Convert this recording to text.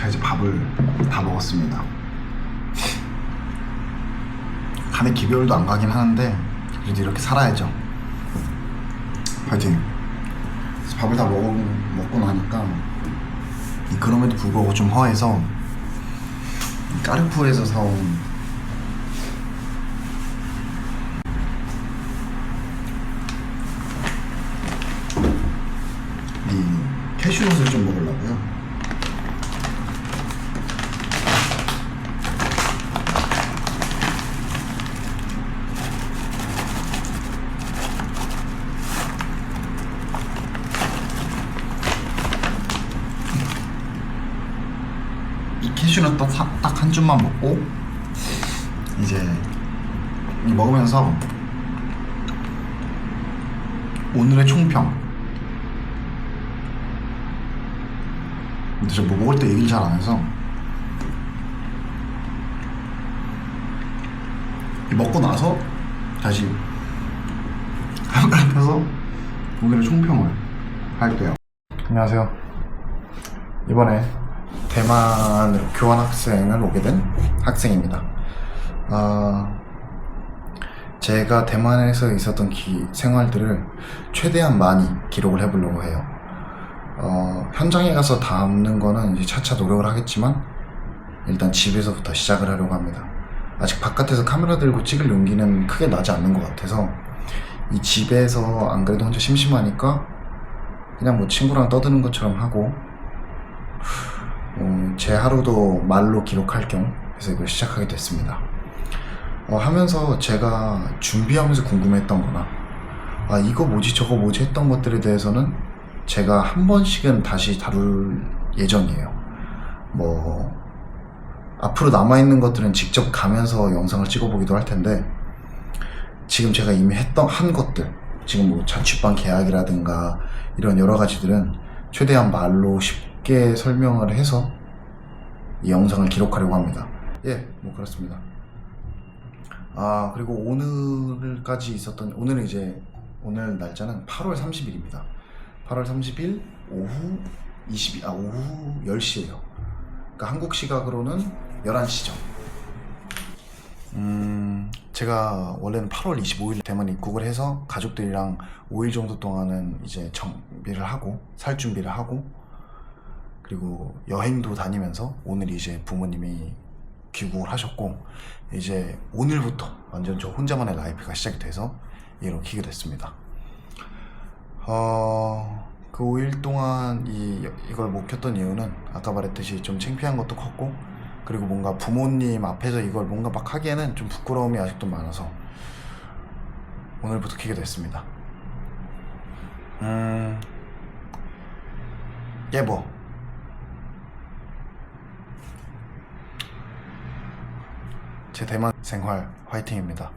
자 이제 밥을 다 먹었습니다. 간에 기별도 안 가긴 하는데 그래도 이렇게 살아야죠. 파이팅. 밥을 다 먹고 먹고 나니까 이 그럼에도 불구하고 좀 허해서 이 까르푸에서 사온 이 캐슈넛을 좀 먹으려고요. 이 캐슈넛 딱한 줌만 먹고 이제 이 먹으면서 오늘의 총평. 근데 저 뭐 먹을 때 얘기를 잘 안 해서 이 먹고 나서 다시 앞에서 오늘의 총평을 할게요. 안녕하세요. 이번에 대만으로 교환학생을 오게 된 학생입니다. 아, 제가 대만에서 있었던 기- 생활들을 최대한 많이 기록을 해보려고 해요. 어, 현장에 가서 담는 거는 이제 차차 노력을 하겠지만 일단 집에서부터 시작을 하려고 합니다. 아직 바깥에서 카메라 들고 찍을 용기는 크게 나지 않는 것 같아서 이 집에서 안 그래도 혼자 심심하니까 그냥 뭐 친구랑 떠드는 것처럼 하고 어, 제 하루도 말로 기록할 겸 해서 이걸 시작하게 됐습니다. 어, 하면서 제가 준비하면서 궁금했던 거나 아 이거 뭐지 저거 뭐지 했던 것들에 대해서는 제가 한 번씩은 다시 다룰 예정이에요. 뭐 앞으로 남아있는 것들은 직접 가면서 영상을 찍어보기도 할 텐데 지금 제가 이미 했던 한 것들 지금 뭐 자취방 계약이라든가 이런 여러 가지들은 최대한 말로 쉽게 설명을 해서 이 영상을 기록하려고 합니다. 예, 뭐 그렇습니다. 아 그리고 오늘까지 있었던 오늘은 이제 오늘 날짜는 8월 30일입니다. 8월 30일 오후 22, 아 오후 10시예요. 그러니까 한국 시각으로는 11시죠. 음, 제가 원래는 8월 25일 대만 입국을 해서 가족들이랑 5일 정도 동안은 이제 정비를 하고 살 준비를 하고 그리고 여행도 다니면서 오늘 이제 부모님이 귀국을 하셨고 이제 오늘부터 완전 저 혼자만의 라이프가 시작이 돼서 얘로 키게 됐습니다. 어, 그 5일 동안 이, 이걸 못 켰던 이유는 아까 말했듯이 좀 창피한 것도 컸고 그리고 뭔가 부모님 앞에서 이걸 뭔가 막 하기에는 좀 부끄러움이 아직도 많아서 오늘부터 키게 됐습니다. 음, 예보. 제 대만 생활 화이팅입니다.